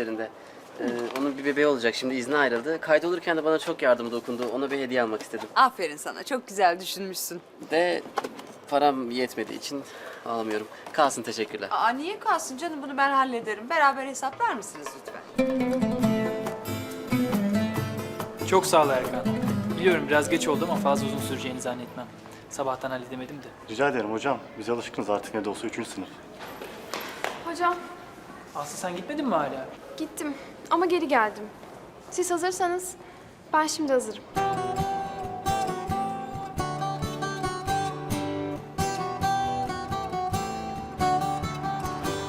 üzerinde. Ee, onun bir bebeği olacak şimdi izni ayrıldı. Kaydolurken de bana çok yardım dokundu. Ona bir hediye almak istedim. Aferin sana. Çok güzel düşünmüşsün. De param yetmediği için alamıyorum. Kalsın teşekkürler. Aa niye kalsın canım? Bunu ben hallederim. Beraber hesaplar mısınız lütfen? Çok sağ ol Erkan. Biliyorum biraz geç oldu ama fazla uzun süreceğini zannetmem. Sabahtan halledemedim de. Rica ederim hocam. Biz alışkınız artık ne de olsa üçüncü sınıf. Hocam Aslı sen gitmedin mi hala? gittim ama geri geldim. Siz hazırsanız ben şimdi hazırım.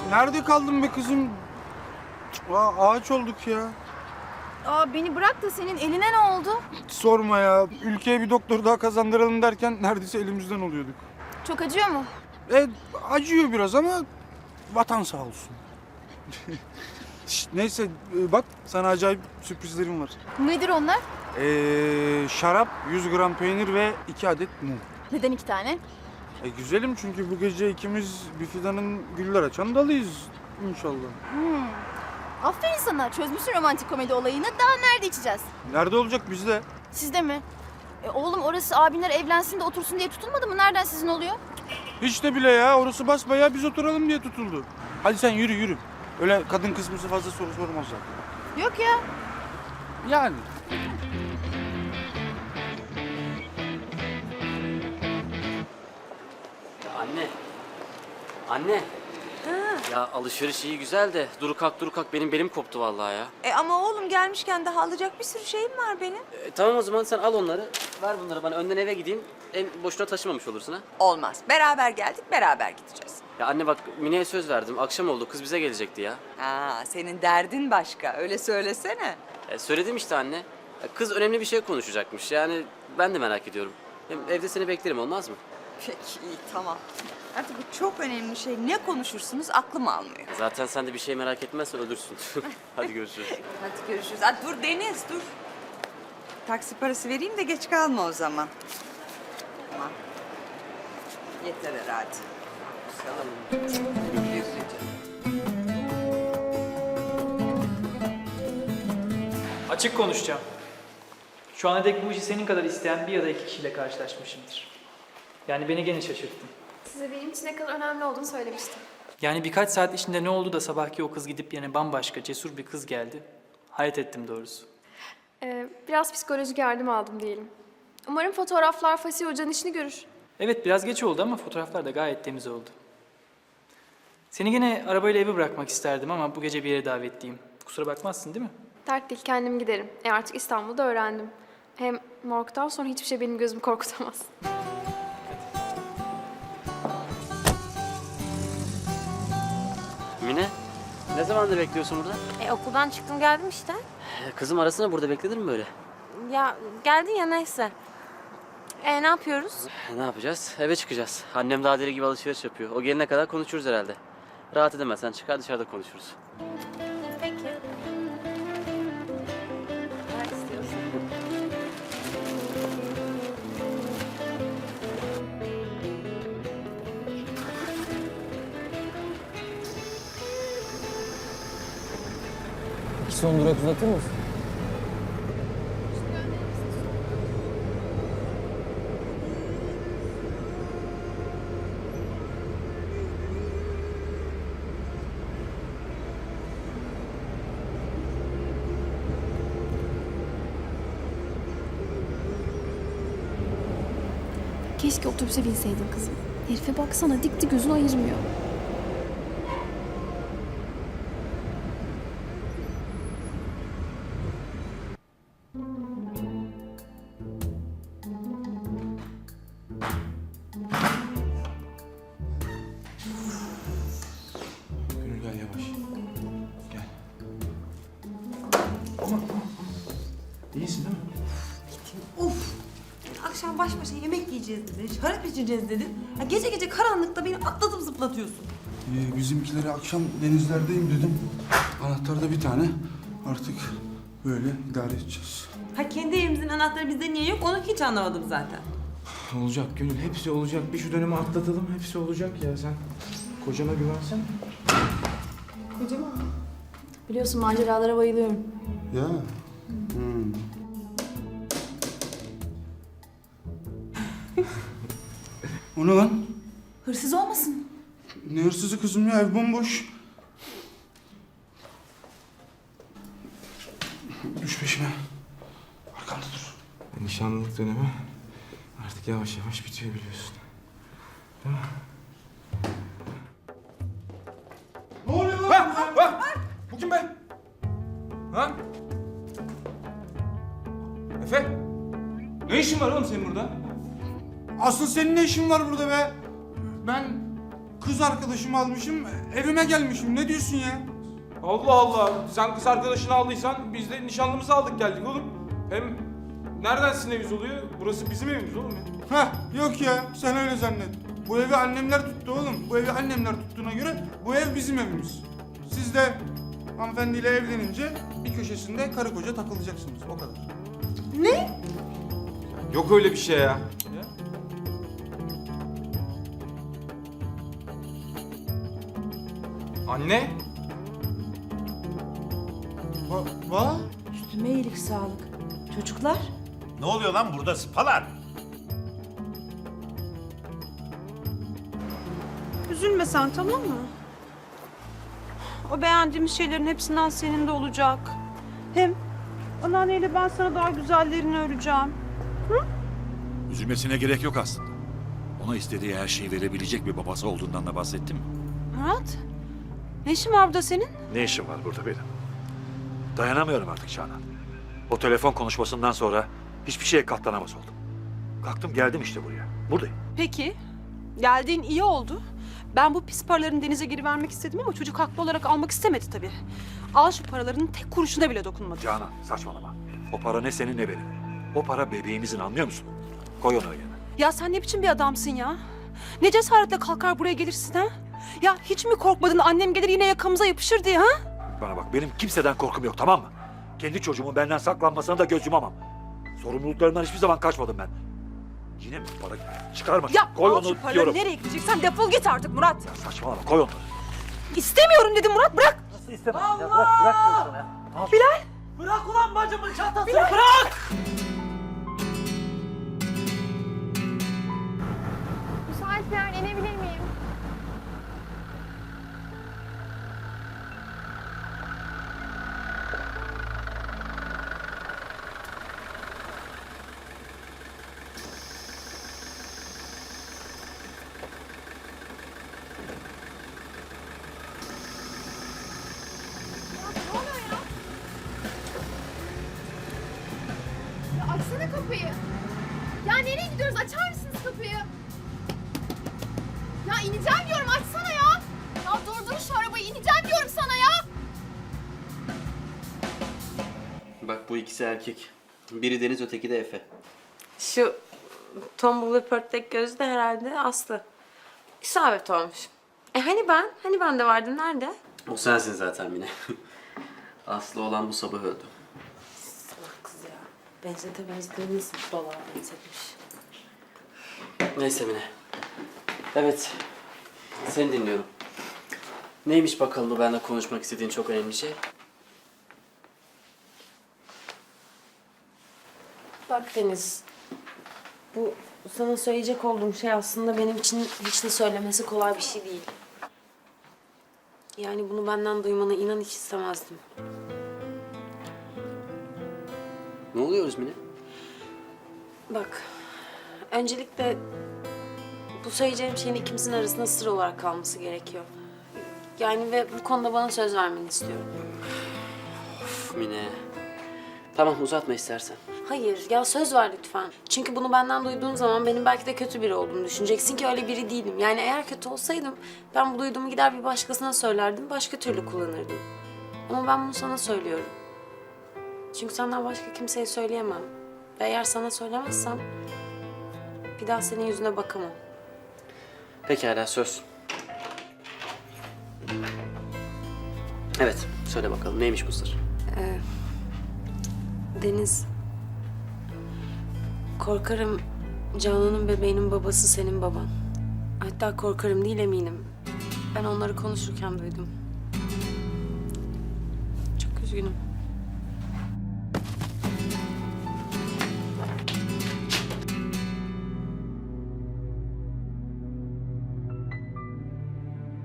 Nerede kaldın be kızım? Aa, ağaç olduk ya. Aa beni bırak da senin eline ne oldu? Sorma ya. Ülkeye bir doktor daha kazandıralım derken neredeyse elimizden oluyorduk. Çok acıyor mu? E acıyor biraz ama vatan sağ olsun. Şşt, Neyse e, bak sana acayip sürprizlerim var. Nedir onlar? Ee, şarap, 100 gram peynir ve 2 adet mum. Neden iki tane? E, güzelim çünkü bu gece ikimiz bir fidanın güller açan dalıyız inşallah. Aferin sana çözmüşsün romantik komedi olayını. Daha nerede içeceğiz? Nerede olacak bizde? Sizde mi? E, oğlum orası abinler evlensin de otursun diye tutulmadı mı? Nereden sizin oluyor? Hiç de bile ya. Orası basbayağı biz oturalım diye tutuldu. Hadi sen yürü yürü. Öyle kadın kısmısı fazla soru sormazlar. Yok ya. Yani. Ya anne. Anne. Ya alışveriş iyi güzel de duru kalk duru kalk benim belim koptu vallahi ya. E ama oğlum gelmişken daha alacak bir sürü şeyim var benim. E, tamam o zaman sen al onları. Ver bunları bana önden eve gideyim. En boşuna taşımamış olursun ha. Olmaz. Beraber geldik, beraber gideceğiz. Ya anne bak Mine'ye söz verdim. Akşam oldu kız bize gelecekti ya. Ha, senin derdin başka. Öyle söylesene. E, söyledim işte anne. Ya, kız önemli bir şey konuşacakmış. Yani ben de merak ediyorum. Hem evde seni beklerim olmaz mı? Peki, iyi, tamam. Artık bu çok önemli şey. Ne konuşursunuz aklım almıyor. Zaten sen de bir şey merak etmezsen ölürsün. Hadi görüşürüz. Hadi görüşürüz. Hadi dur Deniz, dur. Taksi parası vereyim de geç kalma o zaman. Tamam. Yeter herhalde. Bakalım. Açık konuşacağım. Şu ana dek bu işi senin kadar isteyen bir ya da iki kişiyle karşılaşmışımdır. Yani beni gene şaşırttın. Size benim için ne kadar önemli olduğunu söylemiştim. Yani birkaç saat içinde ne oldu da sabahki o kız gidip yine bambaşka cesur bir kız geldi. Hayret ettim doğrusu. Ee, biraz psikolojik yardım aldım diyelim. Umarım fotoğraflar Fasih Hoca'nın işini görür. Evet biraz geç oldu ama fotoğraflar da gayet temiz oldu. Seni gene arabayla eve bırakmak isterdim ama bu gece bir yere davetliyim. Kusura bakmazsın değil mi? Dert değil kendim giderim. E artık İstanbul'da öğrendim. Hem morgdan sonra hiçbir şey benim gözümü korkutamaz. Ne zamandır bekliyorsun burada? E okuldan çıktım geldim işte. E, Kızım arasına burada beklenir mi böyle? Ya geldin ya neyse. E ne yapıyoruz? E, Ne yapacağız? Eve çıkacağız. Annem daha deli gibi alışveriş yapıyor. O gelene kadar konuşuruz herhalde. Rahat edemezsen çıkar dışarıda konuşuruz. Son durak uzatır mısın? Keşke otobüse binseydin kızım. Herife baksana dikti gözünü ayırmıyor. Baş başa yemek yiyeceğiz dedi, şarap içeceğiz dedi. Ya gece gece karanlıkta beni atlatıp zıplatıyorsun. Ee, bizimkilere akşam denizlerdeyim dedim. Anahtar da bir tane. Artık böyle idare edeceğiz. Ha kendi evimizin anahtarı bizde niye yok onu hiç anlamadım zaten. Olacak Gönül hepsi olacak. Bir şu dönemi atlatalım hepsi olacak ya sen. Kocana güvensen. Kocaman. Biliyorsun maceralara bayılıyorum. Ya. O ne lan? Hırsız olmasın? Ne hırsızı kızım ya ev bomboş. Düş peşime. Arkamda dur. Nişanlılık dönemi artık yavaş yavaş bitiyor biliyorsun. Değil mi? Ne oluyor lan? Bak bak! Bu kim be? Lan? Efe? Ne işin var oğlum senin burada? Asıl senin ne işin var burada be? Ben kız arkadaşımı almışım, evime gelmişim. Ne diyorsun ya? Allah Allah! Sen kız arkadaşını aldıysan biz de nişanlımızı aldık geldik oğlum. Hem nereden sizin eviniz oluyor? Burası bizim evimiz oğlum ya. Heh, yok ya. Sen öyle zannet. Bu evi annemler tuttu oğlum. Bu evi annemler tuttuğuna göre bu ev bizim evimiz. Siz de hanımefendiyle evlenince bir köşesinde karı koca takılacaksınız. O kadar. Yok öyle bir şey ya. Anne? Va? va? Üstüme iyilik sağlık. Çocuklar? Ne oluyor lan burada spalar? Üzülme sen tamam mı? O beğendiğimiz şeylerin hepsinden senin de olacak. Hem anneanneyle ben sana daha güzellerini öreceğim. Üzülmesine gerek yok aslında. Ona istediği her şeyi verebilecek bir babası olduğundan da bahsettim mi? Murat, ne işin var burada senin? Ne işim var burada benim? Dayanamıyorum artık Canan. O telefon konuşmasından sonra hiçbir şeye katlanamaz oldum. Kalktım geldim işte buraya. Buradayım. Peki, geldiğin iyi oldu. Ben bu pis paraların denize geri vermek istedim ama çocuk haklı olarak almak istemedi tabii. Al şu paraların tek kuruşuna bile dokunmadı. Canan saçmalama. O para ne senin ne benim. O para bebeğimizin anlıyor musun? Koy onu yerine. Ya sen ne biçim bir adamsın ya? Ne cesaretle kalkar buraya gelirsin ha? Ya hiç mi korkmadın annem gelir yine yakamıza yapışır diye ha? Bana bak benim kimseden korkum yok tamam mı? Kendi çocuğumun benden saklanmasına da göz yumamam. Sorumluluklarımdan hiçbir zaman kaçmadım ben. Yine mi para çıkarma? Ya koy al onu şu paraları diyorum. nereye gideceksen defol git artık Murat. Saçmalama koy onları. İstemiyorum dedim Murat bırak. Müsait bir yer inebilir miyim? Ya açsana kapıyı. Ya nereye gidiyoruz? Açar mısınız kapıyı? Ya ineceğim diyorum açsana ya. Ya durdur şu arabayı ineceğim diyorum sana ya. Bak bu ikisi erkek. Biri Deniz öteki de Efe. Şu tombul pörtlek gözü de herhalde Aslı. İsabet olmuş. E hani ben? Hani ben de vardım. Nerede? O sensin zaten Mine. Aslı olan bu sabah öldü. Salak kız ya. Benzete benzete nasıl dolağa benzetmiş. Neyse Mine. Evet. Seni dinliyorum. Neymiş bakalım bu benimle konuşmak istediğin çok önemli şey? Bak Deniz. Bu sana söyleyecek olduğum şey aslında benim için hiç de söylemesi kolay bir şey değil. Yani bunu benden duymanı inan hiç istemezdim. Oluyoruz Mine? Bak, öncelikle bu söyleyeceğim şeyin ikimizin arasında sır olarak kalması gerekiyor. Yani ve bu konuda bana söz vermeni istiyorum. Uf Mine. Tamam uzatma istersen. Hayır, ya söz ver lütfen. Çünkü bunu benden duyduğun zaman benim belki de kötü biri olduğumu düşüneceksin ki öyle biri değilim. Yani eğer kötü olsaydım ben bu duyduğumu gider bir başkasına söylerdim, başka türlü kullanırdım. Ama ben bunu sana söylüyorum. Çünkü senden başka kimseye söyleyemem. Ve eğer sana söylemezsem bir daha senin yüzüne bakamam. Pekala söz. Evet söyle bakalım neymiş bu sır? Deniz, korkarım Canan'ın bebeğinin babası senin baban. Hatta korkarım değil eminim. Ben onları konuşurken duydum. Üzgünüm.